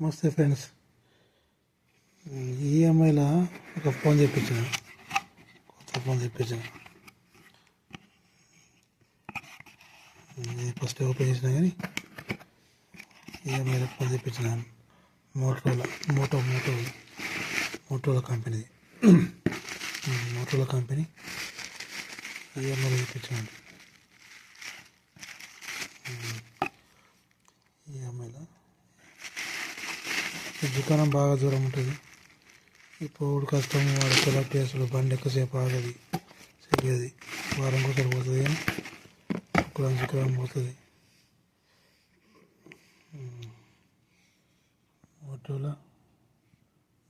నమస్తే ఫ్రెండ్స్. ఈఎంఐలో ఒక ఫోన్ చెప్పించాను కొత్త ఫోన్ చెప్పించాను ఫస్ట్ ఓపెన్ చేసినా కానీ ఈఎంఐలో ఫోన్ తెప్పించిన మోటోలా మోటో మోటో మోటోలా కంపెనీది మోటోలా కంపెనీ ఈఎంఐలో చెప్పించాను ఈఎంఐలో ఈ దుకాణం బాగా దూరం ఉంటుంది. ఇప్పుడు కష్టం వాడు సెలెక్ట్ చేసుడు బండి ఎక్కువసేపు ఆగది సరిగేది. వారం కోసం పోతుంది కానీ శుక్రం పోతుంది. మోటోలా?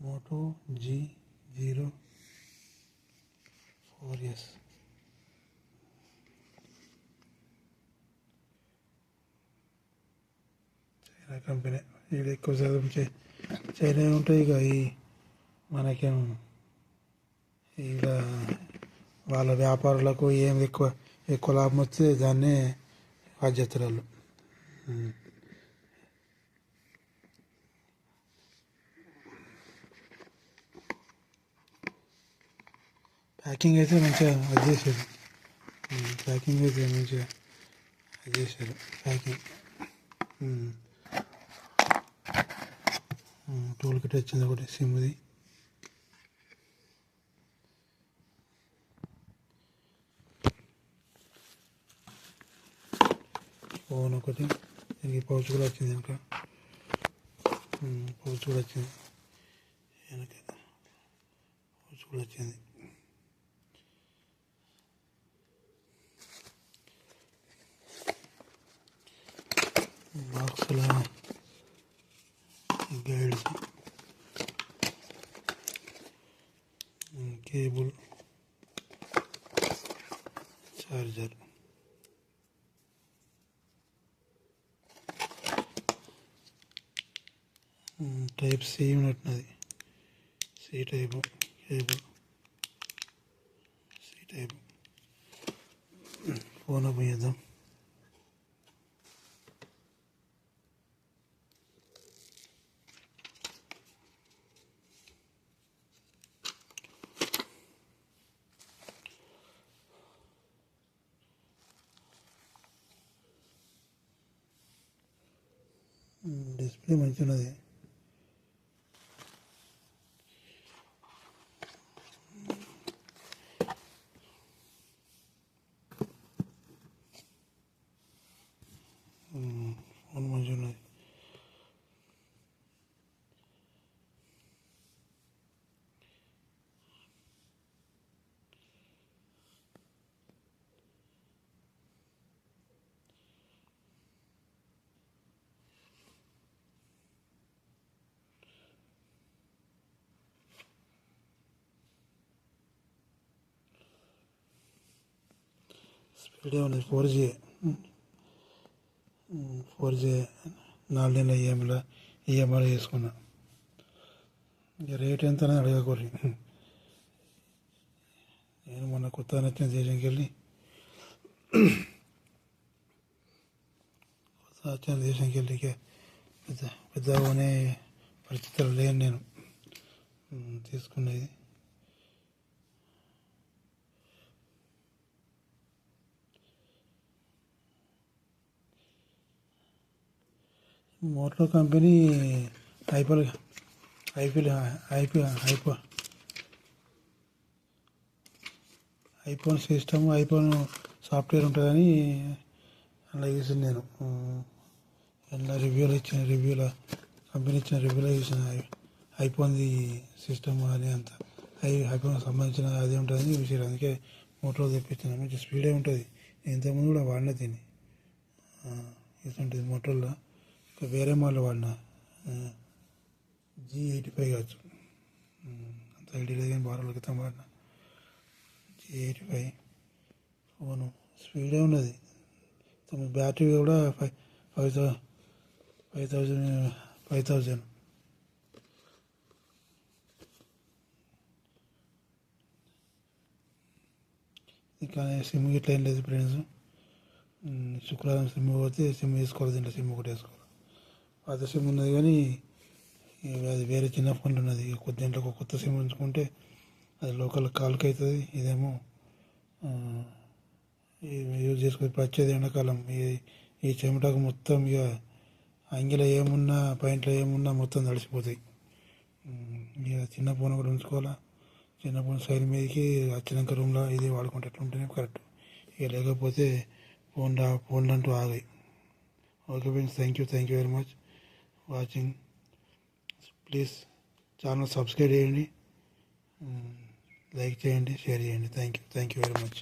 Moto G zero four S. ఇలా కంపెనీ ఇది ఎక్కువ శాతం చై చైనా ఉంటాయి ఇక ఈ మనకేం ఇలా వాళ్ళ వ్యాపారులకు ఏం ఎక్కువ ఎక్కువ లాభం వస్తే దాన్నే బాధ్యతలు ప్యాకింగ్ అయితే మంచిగా అది చేశారు. ప్యాకింగ్ అయితే మంచిగా అది చేశారు. ప్యాకింగ్. టూల్ కిట్ వచ్చింది ఒకటి సిమ్ది ఫోన్ ఒకటి దీనికి పౌచ్ కూడా వచ్చింది వెనక. పౌచ్ కూడా వచ్చింది. వెనక. పౌచ్ కూడా వచ్చింది. బాక్స్లో cable charger type C ఉన్నట్టున్నది C type cable C type phone open చేద్దాం డిస్ప్లే మంచిగా ఉన్నది ఉమ్, ఫోన్ మంచిగా ఉన్నది వీడియో ఉన్నది ఫోర్ జీ. ఫోర్ జీ నాలుగు నెలల ఈఎంఐలో ఈఎంఐ చేసుకున్నా ఇక రేట్ ఎంత అనేది అడగకూరి నేను మొన్న కొత్త నచ్చిన దేశంకి వెళ్ళి కొత్త నచ్చిన దేశంకి వెళ్ళి పెద్ద పెద్ద పరిస్థితులు లేను నేను. తీసుకునేది motor Moto company IPL IPL IP IPO iPhone system iPhone software ఉంటుందని అలా చూసింది నేను. ఎలా రివ్యూలు ఇచ్చిన రివ్యూల కంపెనీ ఇచ్చిన రివ్యూలో చూసిన ఐఫోన్ది సిస్టమ్ అని అంత. ఐ ఐఫోన్ సంబంధించిన అదే ఉంటుందని చూసారు అందుకే మోటో తెప్పించిన. మంచి స్పీడే ఉంటుంది. ఇంతకుముందు కూడా వాడిన దీన్ని ఇది ఉంటుంది మోటోలో వేరే మోడల్ వాడిన. జీ ఎయిటీ ఫైవ్ కావచ్చు. అంత ఐడియా లేదు కానీ బాగా రోజుల క్రితం వాడిన. జీ ఎయిటీ ఫైవ్ ఫోను స్పీడే ఉన్నది. తమ బ్యాటరీ కూడా five five thou five thousand five thousand ఇంకా సిమ్ గిట్ల ఏం లేదు ఫ్రెండ్స్ శుక్రవారం సిమ్ పోతే సిమ్ వేసుకోవాలి దీంట్లో సిమ్ ఒకటి వేసుకోవాలి. పాత సిమ్ ఉన్నది కానీ అది వేరే చిన్న ఫోన్లు ఉన్నది. ఇక కొద్ది దీంట్లో ఒక కొత్త సిమ్ ఉంచుకుంటే అది లోకల్ కాల్కి అవుతుంది. ఇదేమో యూజ్ చేసుకుని వచ్చేది ఎండాకాలం. ఈ ఈ చెమటకు మొత్తం ఇక అంగిలో ఏమున్నా పైంట్లో ఏమున్నా మొత్తం తడిసిపోతాయి. ఇక చిన్న ఫోన్ కూడా ఉంచుకోవాలా? చిన్న ఫోన్ సైడ్ మీదకి వచ్చినాక రూమ్లో ఇది వాడుకుంటే ఎట్లుంటేనే కరెక్ట్. ఇక లేకపోతే ఫోన్ రా ఫోన్లు అంటూ ఆగాయి. Okay friends thank you thank you very much. Watching please channel subscribe చేయండి. లైక్ చేయండి షేర్ చేయండి. Thank you thank you very much